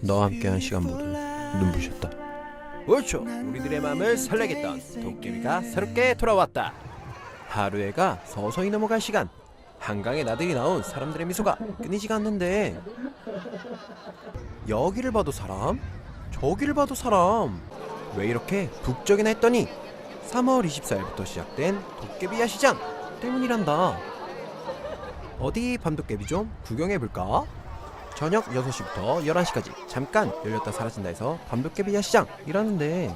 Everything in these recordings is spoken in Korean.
너와 함께한 시간 모두 눈부셨다. 그렇죠. 우리들의 마음을 설레겠던 도깨비가 새롭게 돌아왔다. 하루해가 서서히 넘어갈 시간. 한강에 나들이 나온 사람들의 미소가 끊이지가 않는데 여기를 봐도 사람, 저기를 봐도 사람. 왜 이렇게 북적이나 했더니 3월 24일부터 시작된 도깨비 야시장 때문이란다. 어디 밤도깨비 좀 구경해 볼까? 저녁 6시부터 11시까지 잠깐 열렸다 사라진다 해서 밤도깨비 야 시장이라는데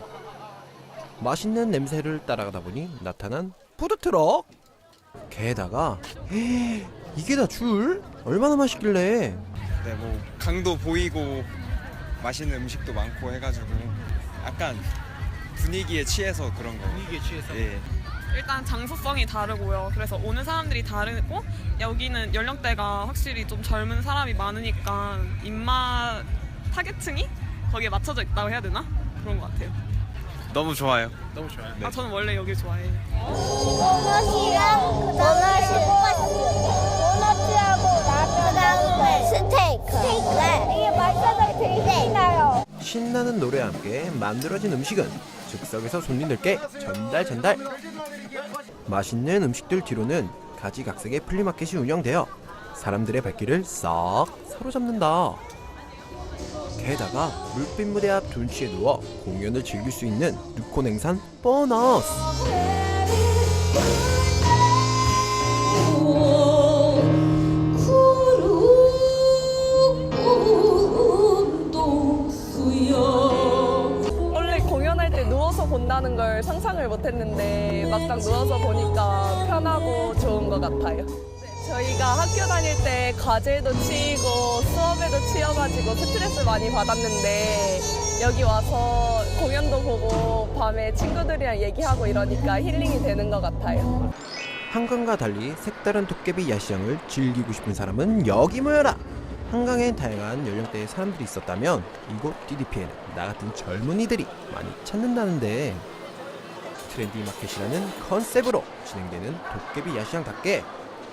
맛있는 냄새를 따라가다 보니 나타난 푸드트럭 게다가 이게 다 줄? 얼마나 맛있길래 네, 뭐 강도 보이고 맛있는 음식도 많고 해가지고 약간 분위기에 취해서 그런 거. 분위기에 취해서. 예. 일단 장소성이 다르고요. 그래서 오는 사람들이 다르고 여기는 연령대가 확실히 좀 젊은 사람이 많으니까 입맛 타겟층이 거기에 맞춰져 있다고 해야 되나? 그런 것 같아요. 너무 좋아요. 아 저는 원래 여기 좋아해요. 도넛이랑 도넛이 도넛하고 그다음에 스테이크. 스테이크. 이게 맛있어서 되게 신나요. 신나는 노래와 함께 만들어진 음식은 즉석에서 손님들께 전달 전달 맛있는 음식들 뒤로는 가지각색의 플리마켓이 운영되어 사람들의 발길을 싹 사로잡는다. 게다가 물빛 무대 앞 둔치에 누워 공연을 즐길 수 있는 누코 냉산 보너스 본다는 걸 상상을 못했는데 막상 누워서 보니까 편하고 좋은 것 같아요. 저희가 학교 다닐 때 과제도 치이고 수업에도 치여가지고 스트레스 많이 받았는데 여기 와서 공연도 보고 밤에 친구들이랑 얘기하고 이러니까 힐링이 되는 것 같아요. 한강과 달리 색다른 도깨비 야시장을 즐기고 싶은 사람은 여기 모여라. 한강엔 다양한 연령대의 사람들이 있었다면 이곳 DDP에는 나 같은 젊은이들이 많이 찾는다는데 트렌디 마켓이라는 컨셉으로 진행되는 도깨비 야시장답게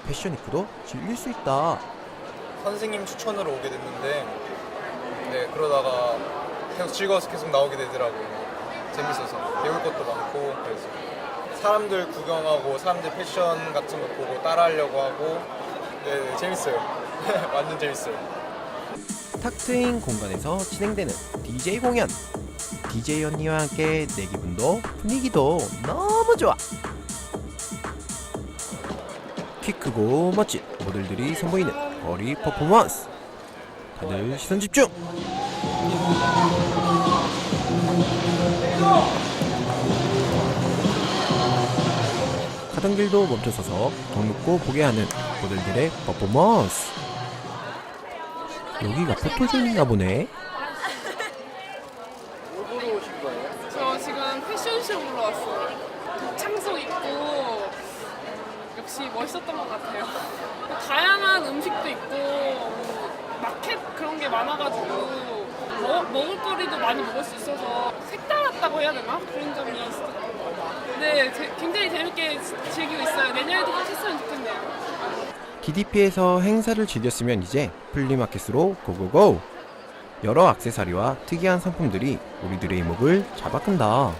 패션 입고도 즐길 수 있다. 선생님 추천으로 오게 됐는데 네 그러다가 계속 즐거워서 계속 나오게 되더라고요. 재밌어서. 배울 것도 많고 그래서. 사람들 구경하고 사람들 패션 같은 거 보고 따라하려고 하고 네, 네 재밌어요 완전 재밌어요 탁 트인 공간에서 진행되는 DJ 공연. DJ 언니와 함께 내 기분도 분위기도 너무 좋아. 키 크고 멋진 모델들이 선보이는 거리 퍼포먼스. 다들 시선 집중. 가던 길도 멈춰서서 덕 놓고 보게 하는 모델들의 퍼포먼스. 여기가 포토존인가 보네. 저 지금 패션쇼 보러 왔어요. 독창소 있고 역시 멋있었던 것 같아요. 다양한 음식도 있고 뭐 마켓 그런 게 많아가지고 먹, 먹을 거리도 많이 먹을 수 있어서 색달랐다고 해야 되나? 그런 점이 있어요. 네, 제- 굉장히 재밌게 지- 즐기고 있어요. 내년에도 꼭 했으면 좋겠네요. DDP에서 행사를 즐겼으면 이제 플리마켓으로 고고고! 여러 액세서리와 특이한 상품들이 우리들의 이목을 잡아끈다. 어,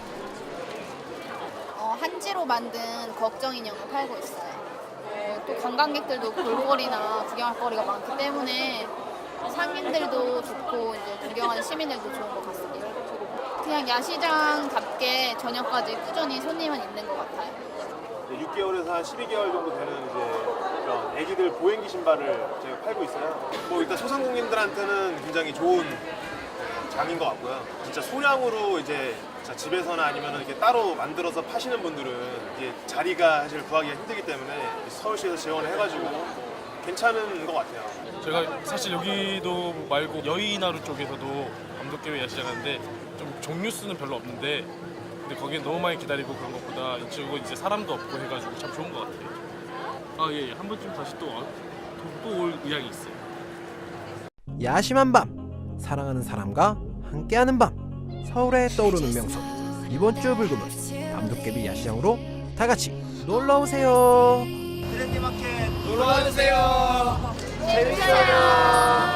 한지로 만든 걱정 인형을 팔고 있어요. 어, 또 관광객들도 볼거리나 구경할 거리가 많기 때문에 상인들도 좋고 이제 구경하는 시민들도 좋은 것 같습니다. 그냥 야시장답게 저녁까지 꾸준히 손님은 있는 것 같아요. 6개월에서 한 12개월 정도 되는 이제 그런 애기들 보행기 신발을 제가 팔고 있어요. 뭐 일단 소상공인들한테는 굉장히 좋은 장인 것 같고요. 진짜 소량으로 이제 진짜 집에서나 아니면 이렇게 따로 만들어서 파시는 분들은 이게 자리가 사실 구하기가 힘들기 때문에 서울시에서 지원을 해가지고 괜찮은 것 같아요. 제가 사실 여기도 말고 여의나루 쪽에서도 밤도깨비 야시장 하는데 좀 종류 수는 별로 없는데 근데 거기는 너무 많이 기다리고 그런 것보다 이쪽은 이제 사람도 없고 해가지고 참 좋은 것 같아요. 아 예, 한 번쯤 다시 또또올 의향이 있어요. 야심한 밤, 사랑하는 사람과 함께하는 밤, 서울에 떠오르는 명소. 이번 주 불금은 밤도깨비 야시장으로 다 같이 놀러 오세요. 놀러 와주세요 재밌어요